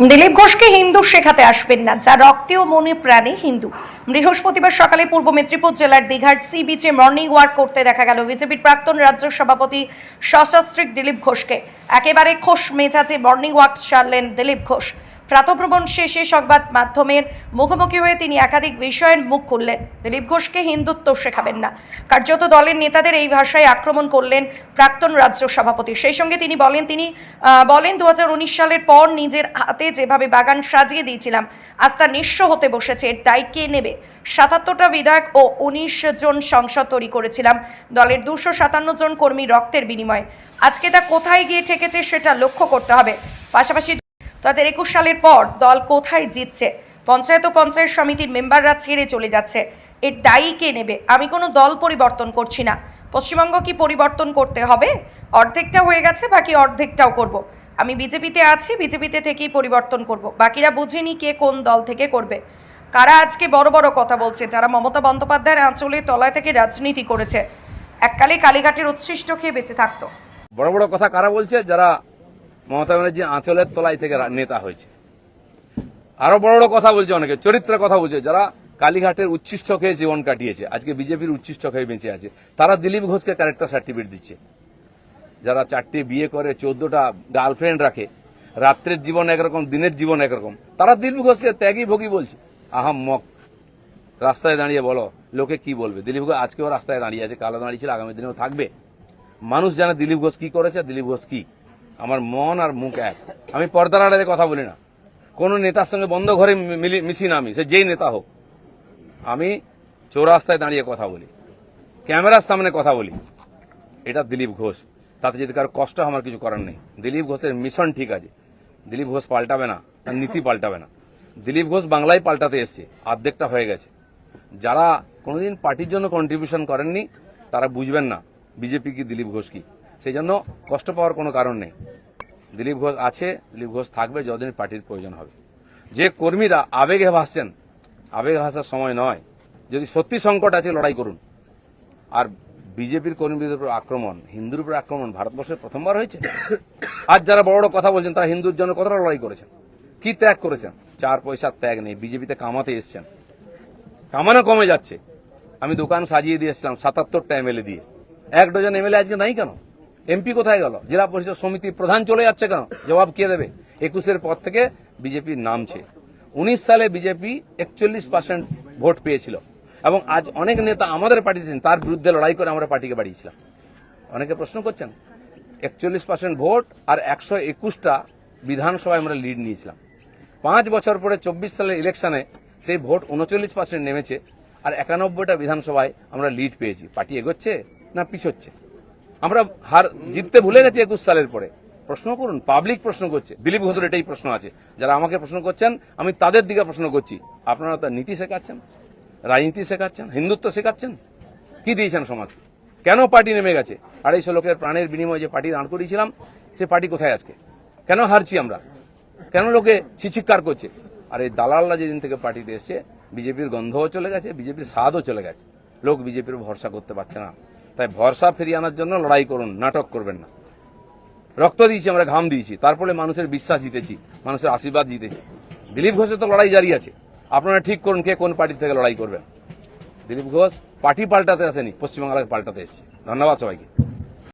দিলীপ ঘোষকে হিন্দু শেখাতে আসবেন না, যা রক্তে ও মনে প্রাণে হিন্দু। বৃহস্পতিবার সকালে পূর্ব মেদিনীপুর জেলার দীঘার সি বিচে মর্নিং ওয়াক করতে দেখা গেল বিজেপির প্রাক্তন রাজ্য সভাপতি সশস্ত্রিক দিলীপ ঘোষকে। একেবারে খোশ মেজাজে মর্নিং ওয়াক সারলেন দিলীপ ঘোষ। প্রাতভ্রমণ শেষে সংবাদ মাধ্যমের মুখোমুখি হয়ে তিনি একাধিক বিষয়ের মুখ খুললেন। দিলীপ ঘোষকে হিন্দুত্ব শেখাবেন না। কার্যত দলের নেতাদের এই ভাষায় আক্রমণ করলেন প্রাক্তন রাজ্য সভাপতি। সেই সঙ্গে তিনি বলেন তিনি বলেন দু হাজার উনিশ সালের পর নিজের হাতে যেভাবে বাগান সাজিয়ে দিয়েছিলাম, আজ তা নিঃস্ব হতে বসেছে, এর দায় কে নেবে? সাতাত্তরটা বিধায়ক ও উনিশ জন সংসদ তৈরি করেছিলাম। দলের দুশো সাতান্ন জন কর্মী রক্তের বিনিময়ে। আজকে তা কোথায় গিয়ে ঠেকেছে সেটা লক্ষ্য করতে হবে। পাশাপাশি দু হাজার একুশ সালের পর দল কোথায় জিতছে? পঞ্চায়েত ও পঞ্চায়েত সমিতির মেম্বাররা ছেড়ে চলে যাচ্ছে। এর দায়ী কে নেবে? আমি কোনো দল পরিবর্তন করছি না। পশ্চিমবঙ্গ কি পরিবর্তন করতে হবে? অর্ধেকটা হয়ে গেছে, বাকি অর্ধেকটাও করব। আমি বিজেপিতে আছি, বিজেপিতে থেকেই পরিবর্তন করব। বাকিরা বুঝেনি কে কোন দল থেকে করবে। কারা আজকে বড় বড় কথা বলছে? যারা মমতা বন্দ্যোপাধ্যায়ের আঁচলে তলায় থেকে রাজনীতি করেছে। এককালে কালীঘাটের উচ্ছিষ্ট খেয়ে বেঁচে থাকতো। বড় বড় কথা কারা বলছে? যারা মমতা ব্যানার্জি আঁচলের তলায় থেকে নেতা হয়েছে। আরও বড় বড় কথা বলছে অনেকে, চরিত্রের কথা বলছে। যারা কালীঘাটের উচ্ছিষ্ট খেয়ে জীবন কাটিয়েছে, আজকে বিজেপির উচ্ছিষ্ট খেয়ে বেঁচে আছে, তারা দিলীপ ঘোষকে ক্যারেক্টার সার্টিফিকেট দিচ্ছে। যারা চারটে বিয়ে করে, চোদ্দটা গার্লফ্রেন্ড রাখে, রাত্রের জীবন একরকম, দিনের জীবন একরকম, তারা দিলীপ ঘোষকে ত্যাগী ভোগী বলছে। আহাম মক, রাস্তায় দাঁড়িয়ে বলো, লোকে কি বলবে? দিলীপ ঘোষ আজকেও রাস্তায় দাঁড়িয়ে আছে, কালো দাঁড়িয়েছিল আগামী দিনেও থাকবে। মানুষ জানে দিলীপ ঘোষ কি করেছে, দিলীপ ঘোষ কি আমার মন আর মুখ এক। আমি পর্দার আড়ালে কথা বলি না। কোনো নেতার সঙ্গে বন্ধ ঘরে মিশি না আমি, সে যেই নেতা হোক। আমি চৌরাস্তায় দাঁড়িয়ে কথা বলি। ক্যামেরার সামনে কথা বলি। এটা দিলীপ ঘোষ। তাতে যদি কারও কষ্ট আমার কিছু করার নেই। দিলীপ ঘোষের মিশন ঠিক আছে। দিলীপ ঘোষ পাল্টাবে না, তার নীতি পাল্টাবে না। দিলীপ ঘোষ বাংলায় পাল্টাতে এসছে অর্ধেকটা হয়ে গেছে। যারা কোনোদিন পার্টির জন্য কন্ট্রিবিউশন করেননি, তারা বুঝবেন না, বিজেপি কি দিলীপ ঘোষ কি। সেই জন্য কষ্ট পাওয়ার কোনো কারণ নেই। দিলীপ ঘোষ আছে, দিলীপ ঘোষ থাকবে যতদিন পার্টির প্রয়োজন হবে। যে কর্মীরা আবেগে ভাসছেন, আবেগে ভাসার সময় নয়। যদি সত্যি সংকট আছে, লড়াই করুন। আর বিজেপির কর্মীদের উপর আক্রমণ, হিন্দুর উপর আক্রমণ ভারতবর্ষে প্রথমবার হয়েছে। আজ যারা বড় বড় কথা বলছেন, তারা হিন্দুর জন্য কতটা লড়াই করেছেন? কি ত্যাগ করেছেন? চার পয়সার ত্যাগ নেই, বিজেপিতে কামাতে এসছেন। কামানো কমে যাচ্ছে। আমি দোকান সাজিয়ে দিয়েছিলাম সাতাত্তরটা এমএলএ দিয়ে। এক ডজন এমএলএ আজকে নাই কেন? এমপি কোথায় গেল? জেলা পরিষদ সমিতি প্রধান চলে যাচ্ছে কেন? জবাব কে দেবে? একুশের পর থেকে বিজেপি নামছে। উনিশ সালে বিজেপি একচল্লিশ পার্সেন্ট ভোট পেয়েছিল। এবং আজ অনেক নেতা আমাদের পার্টিতে তার বিরুদ্ধে লড়াই করে আমরা পার্টিকে বাড়িয়েছিলাম। অনেকে প্রশ্ন করছেন, একচল্লিশ পার্সেন্ট ভোট আর একশো একুশটা বিধানসভায় আমরা লিড নিয়েছিলাম। পাঁচ বছর পরে চব্বিশ সালের ইলেকশনে সেই ভোট উনচল্লিশ পার্সেন্ট নেমেছে আর একানব্বইটা বিধানসভায় আমরা লিড পেয়েছি। পার্টি এগোচ্ছে না পিছোচ্ছে? আমরা হার জিততে ভুলে গেছি একুশ সালের পরে। প্রশ্ন করুন পাবলিক প্রশ্ন করছে। দিলীপ ঘোষের এটাই প্রশ্ন আছে। যারা আমাকে প্রশ্ন করছেন, আমি তাদের দিকে প্রশ্ন করছি। আপনারা তার নীতি শেখাচ্ছেন, রাজনীতি শেখাচ্ছেন, হিন্দুত্ব শেখাচ্ছেন? কি দিয়েছেন সমাজকে কেন পার্টি নেমে গেছে? আড়াইশো লোকের প্রাণের বিনিময়ে যে পার্টি দাঁড় করিয়েছিলাম, সে পার্টি কোথায় আজকে? কেন হারছি আমরা? কেন লোকে ছিচিৎকার করছে? আর এই দালালরা যেদিন থেকে পার্টিতে এসছে, বিজেপির গন্ধও চলে গেছে, বিজেপির স্বাদও চলে গেছে। লোক বিজেপির ভরসা করতে পারছে না। তাই ভরসা ফিরিয়ে আনার জন্য লড়াই করুন, নাটক করবেন না। রক্ত দিয়েছি, আমরা ঘাম দিয়েছি। তারপরে মানুষের বিশ্বাস জিতেছি, মানুষের আশীর্বাদ জিতেছি। দিলীপ ঘোষের তো লড়াই জারি আছে। আপনারা ঠিক করুন কে কোন পার্টি থেকে লড়াই করবেন। দিলীপ ঘোষ পার্টি পাল্টাতে আসেনি, পশ্চিমবাংলাকে পাল্টাতে এসেছে। ধন্যবাদ সবাইকে।